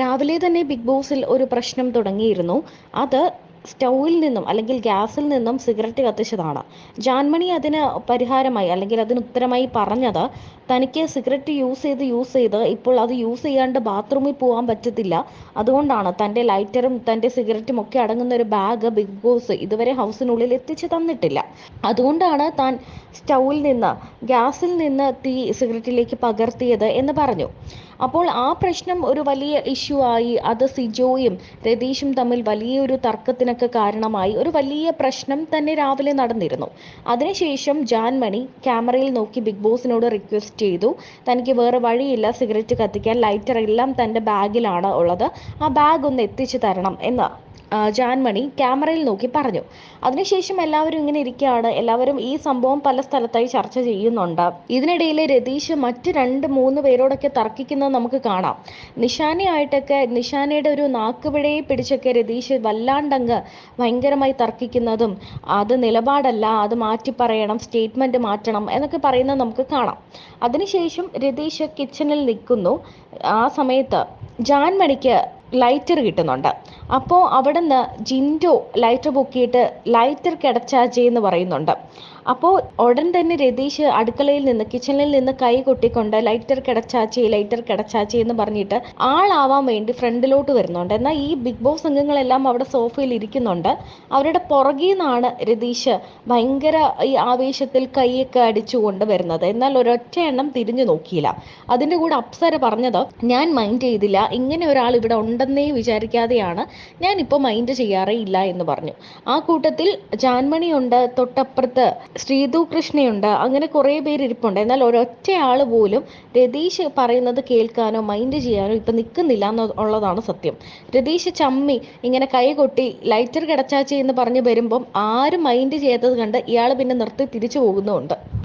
രാവിലെ തന്നെ ബിഗ് ബോസിൽ ഒരു പ്രശ്നം തുടങ്ങിയിരുന്നു. അത് സ്റ്റൗവിൽ നിന്നും അല്ലെങ്കിൽ ഗ്യാസിൽ നിന്നും സിഗരറ്റ് കത്തിച്ചതാണ്. ജാൻമണി അതിന് പരിഹാരമായി അല്ലെങ്കിൽ അതിന് ഉത്തരമായി പറഞ്ഞത് തനിക്ക് സിഗരറ്റ് യൂസ് ചെയ്ത് യൂസ് ചെയ്ത് ഇപ്പോൾ അത് യൂസ് ചെയ്യാണ്ട് ബാത്റൂമിൽ പോകാൻ പറ്റത്തില്ല. അതുകൊണ്ടാണ് തന്റെ ലൈറ്ററും തന്റെ സിഗരറ്റും ഒക്കെ അടങ്ങുന്ന ഒരു ബാഗ് ബിഗ് ബോസ് ഇതുവരെ ഹൗസിനുള്ളിൽ എത്തിച്ചു തന്നിട്ടില്ല. അതുകൊണ്ടാണ് താൻ സ്റ്റൗവിൽ നിന്ന് ഗ്യാസിൽ നിന്ന് തീ സിഗരറ്റിലേക്ക് പകർത്തിയത് എന്ന് പറഞ്ഞു. അപ്പോൾ ആ പ്രശ്നം ഒരു വലിയ ഇഷ്യൂ ആയി അത് സിജോയും രതീഷും തമ്മിൽ വലിയൊരു തർക്കത്തിനൊക്കെ കാരണമായി ഒരു വലിയ പ്രശ്നം തന്നെ രാവിലെ നടന്നിരുന്നു. അതിനുശേഷം ജാൻമണി ക്യാമറയിൽ നോക്കി ബിഗ് ബോസിനോട് റിക്വസ്റ്റ് ചെയ്തു. തനിക്ക് വേറെ വഴിയില്ല സിഗരറ്റ് കത്തിക്കാൻ ലൈറ്റർ എല്ലാം തന്റെ ബാഗിലാണ് ഉള്ളത്. ആ ബാഗ് ഒന്ന് എത്തിച്ചു തരണം എന്ന്. ജാൻമണി ക്യാമറയിൽ നോക്കി പറഞ്ഞു. അതിനുശേഷം എല്ലാവരും ഇങ്ങനെ ഇരിക്കുകയാണ്. എല്ലാവരും ഈ സംഭവം പല സ്ഥലത്തായി ചർച്ച ചെയ്യുന്നുണ്ട്. ഇതിനിടയിൽ രതീഷ് മറ്റ് രണ്ട് മൂന്ന് പേരോടൊക്കെ തർക്കിക്കുന്നത് നമുക്ക് കാണാം. നിഷാനയായിട്ടൊക്കെ നിഷാനയുടെ ഒരു നാക്കുപിഴയെ പിടിച്ചൊക്കെ രതീഷ് വല്ലാണ്ടങ്ങ് ഭയങ്കരമായി തർക്കിക്കുന്നതും അത് നിലപാടല്ല അത് മാറ്റി പറയണം സ്റ്റേറ്റ്മെന്റ് മാറ്റണം എന്നൊക്കെ പറയുന്നത് നമുക്ക് കാണാം. അതിനുശേഷം രതീഷ് കിച്ചണിൽ നിൽക്കുന്നു. ആ സമയത്ത് ജാൻമണിക്ക് ലൈറ്റർ കിട്ടുന്നുണ്ട്. അപ്പോൾ അവിടെ നിന്ന് ജിൻഡോ ലൈറ്റർ പൊക്കിയിട്ട് ലൈറ്റർ കിടച്ചാച്ചി എന്ന് പറയുന്നുണ്ട്. അപ്പോൾ ഉടൻ തന്നെ രതീഷ് അടുക്കളയിൽ നിന്ന് കിച്ചണിൽ നിന്ന് കൈ കൊട്ടിക്കൊണ്ട് ലൈറ്റർ കിടച്ചാച്ചി ലൈറ്റർ കിടച്ചാച്ചി എന്ന് പറഞ്ഞിട്ട് ആളാവാൻ വേണ്ടി ഫ്രണ്ടിലോട്ട് വരുന്നുണ്ട്. എന്നാൽ ഈ ബിഗ് ബോസ് അംഗങ്ങളെല്ലാം അവിടെ സോഫയിൽ ഇരിക്കുന്നുണ്ട്. അവരുടെ പുറകിൽ നിന്നാണ് രതീഷ് ഭയങ്കര ഈ ആവേശത്തിൽ കൈയൊക്കെ അടിച്ചുകൊണ്ട് വരുന്നത്. എന്നാൽ ഒരൊറ്റ എണ്ണം തിരിഞ്ഞു നോക്കിയില്ല. അതിന്റെ കൂടെ അപ്സര പറഞ്ഞത് ഞാൻ മൈൻഡ് ചെയ്തില്ല. ഇങ്ങനെ ഒരാൾ ഇവിടെ ഉണ്ടെന്നേ വിചാരിക്കാതെയാണ് ഞാനിപ്പോൾ മൈൻഡ് ചെയ്യാറേ ഇല്ല എന്ന് പറഞ്ഞു. ആ കൂട്ടത്തിൽ ജാൻമണിയുണ്ട് തൊട്ടപ്പുറത്ത് ശ്രീതു കൃഷ്ണയുണ്ട് അങ്ങനെ കുറേ പേര് ഇരിപ്പുണ്ട് എന്നാൽ ഒരൊറ്റ ആൾ പോലും രതീഷ് പറയുന്നത് കേൾക്കാനോ മൈൻഡ് ചെയ്യാനോ ഇപ്പം നിൽക്കുന്നില്ല എന്നുള്ളതാണ് സത്യം. രതീഷ് ചമ്മി ഇങ്ങനെ കൈ കൊട്ടി ലൈറ്റർ കിടച്ചാച്ചി എന്ന് പറഞ്ഞ് വരുമ്പം ആരും മൈൻഡ് ചെയ്യാത്തത് കണ്ട് ഇയാൾ പിന്നെ നിർത്തി തിരിച്ചു പോകുന്നുമുണ്ട്.